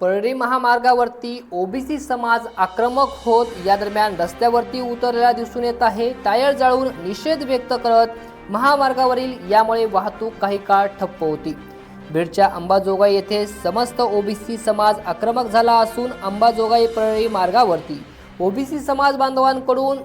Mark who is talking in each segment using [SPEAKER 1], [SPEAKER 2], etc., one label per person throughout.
[SPEAKER 1] Parli महामार्गावरती OBC समाज आक्रमक होत या दरम्यान रस्त्यावरती उतरलेला दिसून येत आहे. टायर जाळून निषेध व्यक्त करत महामार्गावरील यामुळे वाहतूक काही काळ ठप्प होती. बीडच्या अंबाजोगाई येथे समस्त ओबीसी समाज आक्रमक झाला असून अंबाजोगाई परळी मार्गावरती ओबीसी समाज बांधवांकडून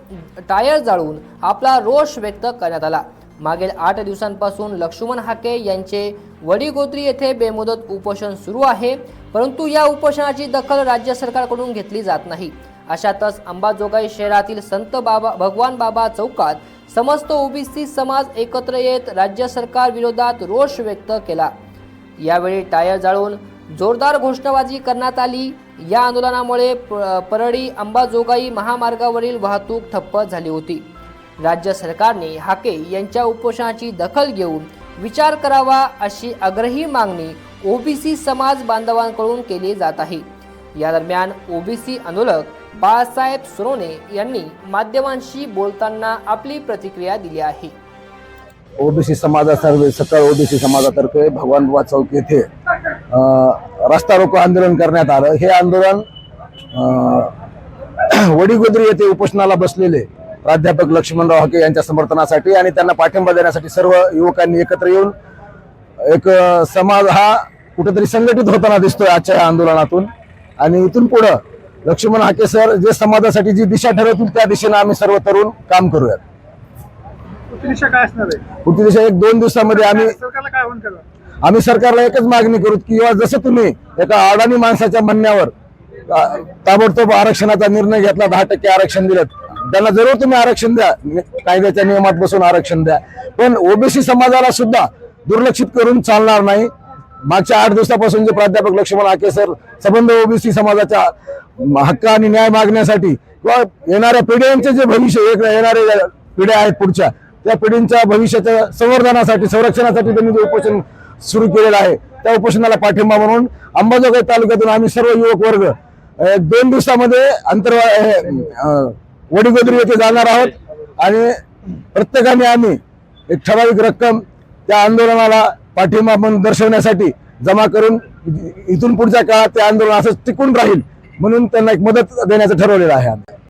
[SPEAKER 1] टायर जाळून आपला रोष व्यक्त करण्यात आला. मागील आठ दिवसांपासून लक्ष्मण हाके यांचे वडीगोत्री येथे बेमुदत उपोषण सुरू आहे परंतु या उपोषणाची दखल राज्य सरकारकडून घेतली जात नाही. अशातच अंबाजोगाई शहरातील संत बाबा भगवान बाबा चौकात समस्त ओबीसी समाज एकत्र येत राज्य सरकार विरोधात रोष व्यक्त केला. यावेळी टायर जाळून जोरदार घोषणाबाजी करण्यात आली. या आंदोलनामुळे प- परळी अंबाजोगाई महामार्गावरील वाहतूक ठप्प झाली होती. राज्य सरकारने हाके यांच्या उपोषणाची दखल घेऊन विचार करावा अशी आग्रही मागणी ओबीसी समाज बांधवांकडून केली जात आहे. या दरम्यान ओबीसी आंदोलक बाळासाहेब सुरोने यांनी माध्यमांशी बोलताना आपली प्रतिक्रिया दिली आहे.
[SPEAKER 2] ओबीसी समाजातर्फे सकळ ओबीसी समाजातर्फे भगवान बुवा चौक येथे रस्ता रोको आंदोलन करण्यात आलं. हे आंदोलन वडीगोद्री येथे उपोषणाला बसलेले प्राध्यापक लक्ष्मणराव हाके यांच्या समर्थनासाठी आणि त्यांना पाठिंबा देण्यासाठी सर्व युवकांनी एकत्र येऊन एक समाज हा कुठेतरी संघटित होताना दिसतोय आजच्या या आंदोलनातून. आणि इथून पुढं लक्ष्मण हाके सर जे समाजासाठी जी दिशा ठरवतील त्या दिशेनं आम्ही सर्व तरुण काम करूयात.
[SPEAKER 3] दिशा काय असणार आहे?
[SPEAKER 2] पुढची दिशा एक दोन दिवसामध्ये आम्ही
[SPEAKER 3] सरकारला काय आव्हान करा
[SPEAKER 2] आम्ही सरकारला एकच मागणी करू की किंवा जसं तुम्ही एका अडाणी माणसाच्या म्हणण्यावर ताबडतोब आरक्षणाचा निर्णय घेतला दहा टक्के आरक्षण दिलं त्यांना जरूर तुम्ही आरक्षण द्या. कायद्याच्या नियमात बसून आरक्षण द्या. पण ओबीसी समाजाला सुद्धा दुर्लक्षित करून चालणार नाही. मागच्या आठ दिवसापासून जे प्राध्यापक लक्ष्मण आके सर संबंध ओबीसी समाजाच्या हक्क आणि न्याय मागण्यासाठी किंवा येणाऱ्या पिढ्यांचे जे भविष्य एक येणारे पिढ्या आहेत पुढच्या त्या पिढींच्या भविष्याच्या संवर्धनासाठी संरक्षणासाठी त्यांनी जे उपोषण सुरू केलेलं आहे त्या उपोषणाला पाठिंबा म्हणून अंबाजोगाई तालुक्यातून आम्ही सर्व युवक वर्ग दोन दिवसामध्ये अंतर वडीगोद्री येथे जाणार आहोत. आणि प्रत्येकाने आम्ही एक ठराविक रक्कम त्या आंदोलनाला पाठिंबा म्हणून दर्शवण्यासाठी जमा करून इथून पुढच्या काळात ते आंदोलन असं टिकून राहील म्हणून त्यांना एक मदत देण्याचं ठरवलेलं आहे आम्ही.